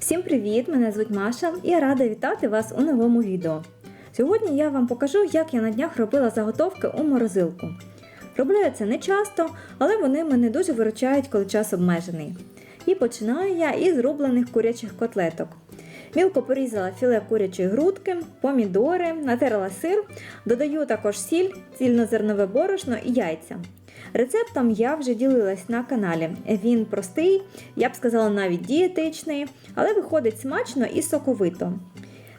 Всім привіт! Мене звуть Маша і я рада вітати вас у новому відео. Сьогодні я вам покажу, як я на днях робила заготовки у морозилку. Роблю я це не часто, але вони мене дуже виручають, коли час обмежений. І починаю я із зроблених курячих котлеток. Мілко порізала філе курячої грудки, помідори, натерла сир, додаю також сіль, цільнозернове борошно і яйця. Рецептом я вже ділилась на каналі. Він простий, я б сказала навіть дієтичний, але виходить смачно і соковито.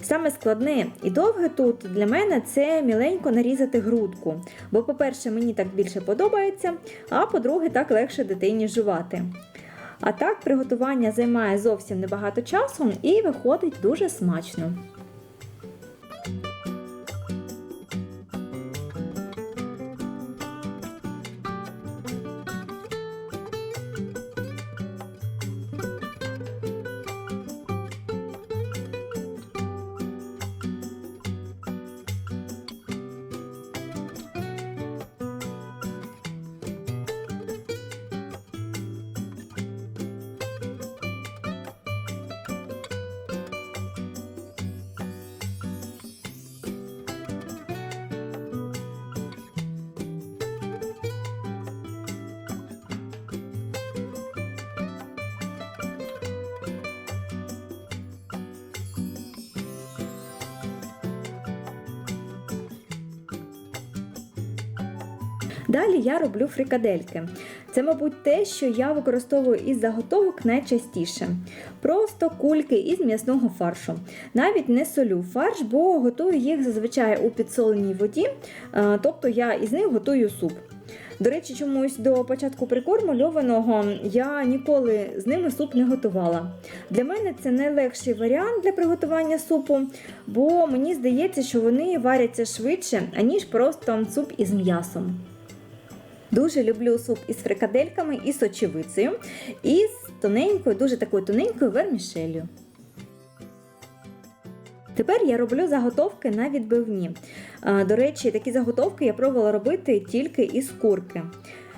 Саме складне і довге тут для мене це міленько нарізати грудку. Бо, по-перше, мені так більше подобається, а по-друге, так легше дитині жувати. А так, приготування займає зовсім небагато часу і виходить дуже смачно. Далі я роблю фрикадельки. Це, мабуть, те, що я використовую із заготовок найчастіше. Просто кульки із м'ясного фаршу. Навіть не солю фарш, бо готую їх зазвичай у підсоленій воді, е, тобто я із них готую суп. До речі, чомусь до початку прикорму льованого я ніколи з ними суп не готувала. Для мене це найлегший варіант для приготування супу, бо мені здається, що вони варяться швидше, аніж просто суп із м'ясом. Дуже люблю суп із фрикадельками і сочевицею, і з тоненькою, дуже такою тоненькою вермішелью. Тепер я роблю заготовки на відбивні. До речі, такі заготовки я пробувала робити тільки із курки.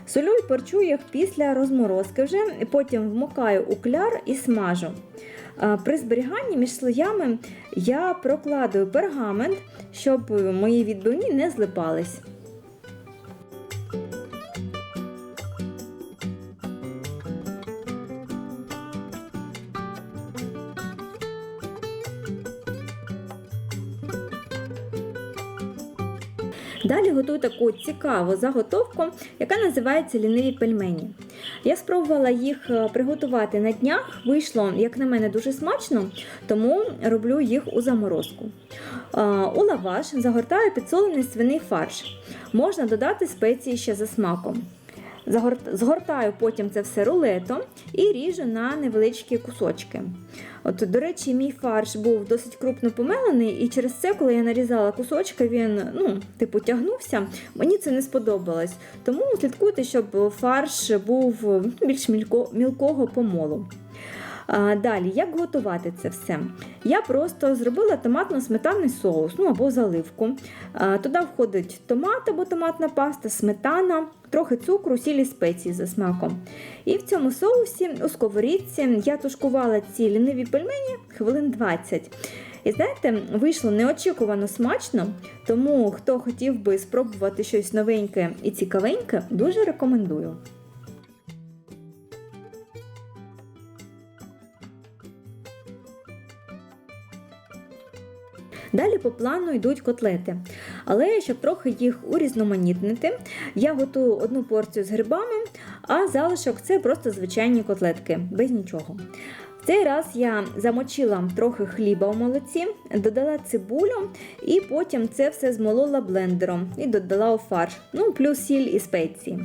Солю і перчу їх після розморозки вже, потім вмикаю у кляр і смажу. При зберіганні між слоями я прокладую пергамент, щоб мої відбивні не злипались. Далі готую таку цікаву заготовку, яка називається ліниві пельмені. Я спробувала їх е, приготувати на днях, вийшло, як на мене, дуже смачно, тому роблю їх у заморозку. Е, У лаваш загортаю підсолений свиний фарш. Можна додати спеції ще за смаком. Згортаю потім це все рулетом і ріжу на невеличкі кусочки. От, До речі, мій фарш був досить крупно помелений, і через це, коли я нарізала кусочки, він ну, типу, тягнувся. Мені це не сподобалось. Тому слідкуйте, щоб фарш був більш мілкого помолу. Далі, як готувати це все? Я просто зробила томатно-сметанний соус ну або заливку. Туди входить томат або томатна паста, сметана, трохи цукру, сілі спеції за смаком. І в цьому соусі у сковорідці я тушкувала ці ліниві пельмені хвилин 20. І знаєте, вийшло неочікувано смачно, тому хто хотів би спробувати щось новеньке і цікавеньке, дуже рекомендую. Далі по плану йдуть котлети. Але щоб трохи їх урізноманітнити, я готую одну порцію з грибами, а залишок це просто звичайні котлетки, без нічого. В цей раз я замочила трохи хліба у молоці, додала цибулю і потім це все змолола блендером і додала у фарш, ну плюс сіль і спеції.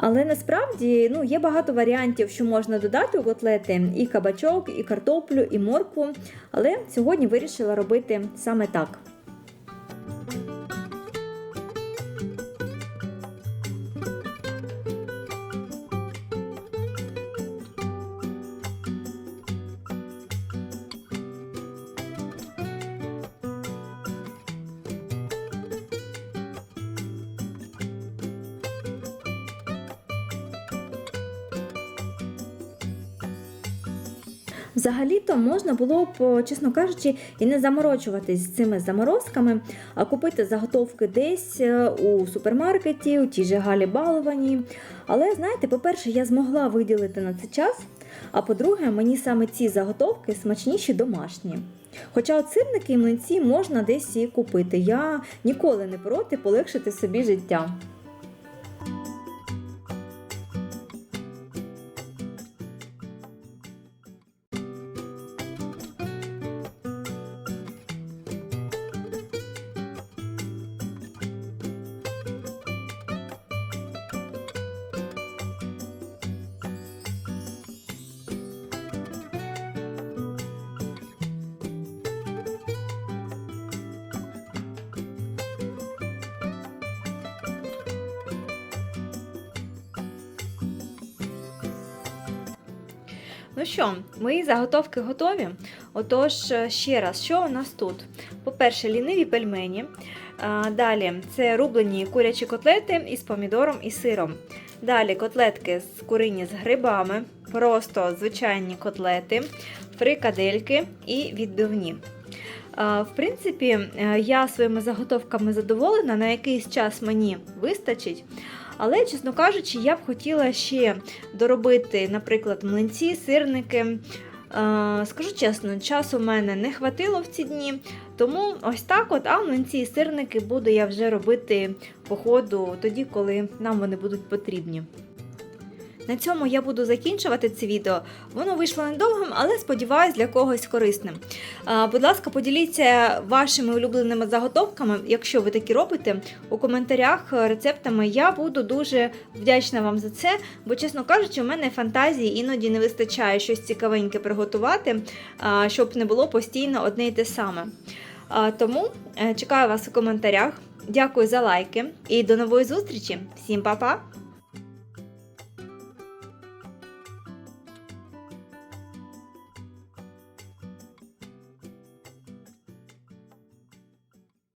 Але насправді ну, є багато варіантів, що можна додати у котлети: і кабачок, і картоплю, і моркву. Але сьогодні вирішила робити саме так. Взагалі-то можна було б, чесно кажучи, і не заморочуватись з цими заморозками, а купити заготовки десь е, у супермаркеті, у тій же Галі Баловані. Але знаєте, по-перше, я змогла виділити на це час. А по-друге, мені саме ці заготовки смачніші домашні. Хоча от і млинці можна десь і купити. Я ніколи не проти полегшити собі життя. Ну що, мої заготовки готові. Отож, е, ще раз, що у нас тут? По-перше, ліниві пельмені. Далі це рублені курячі котлети із помідором і сиром. Далі котлетки з курині з грибами, просто звичайні котлети, фрикадельки і відбивні. В принципі, е, я своїми заготовками задоволена, на якийсь час мені вистачить. Але, чесно кажучи, я б хотіла ще доробити, наприклад, млинці, сирники. Е, Скажу чесно, часу в мене не хватило в ці дні, тому ось так от, а млинці і сирники буду я вже робити по ходу тоді, коли нам вони будуть потрібні. На цьому я буду закінчувати це відео. Воно вийшло недовгим, але сподіваюсь для когось корисним. Будь ласка, поділіться вашими улюбленими заготовками, якщо ви такі робите, у коментарях рецептами. Я буду дуже вдячна вам за це, бо, чесно кажучи, у мене фантазії іноді не вистачає щось цікавеньке приготувати, щоб не було постійно одне й те саме. Тому е, чекаю вас у коментарях. Дякую за лайки і до нової зустрічі. Всім па-па!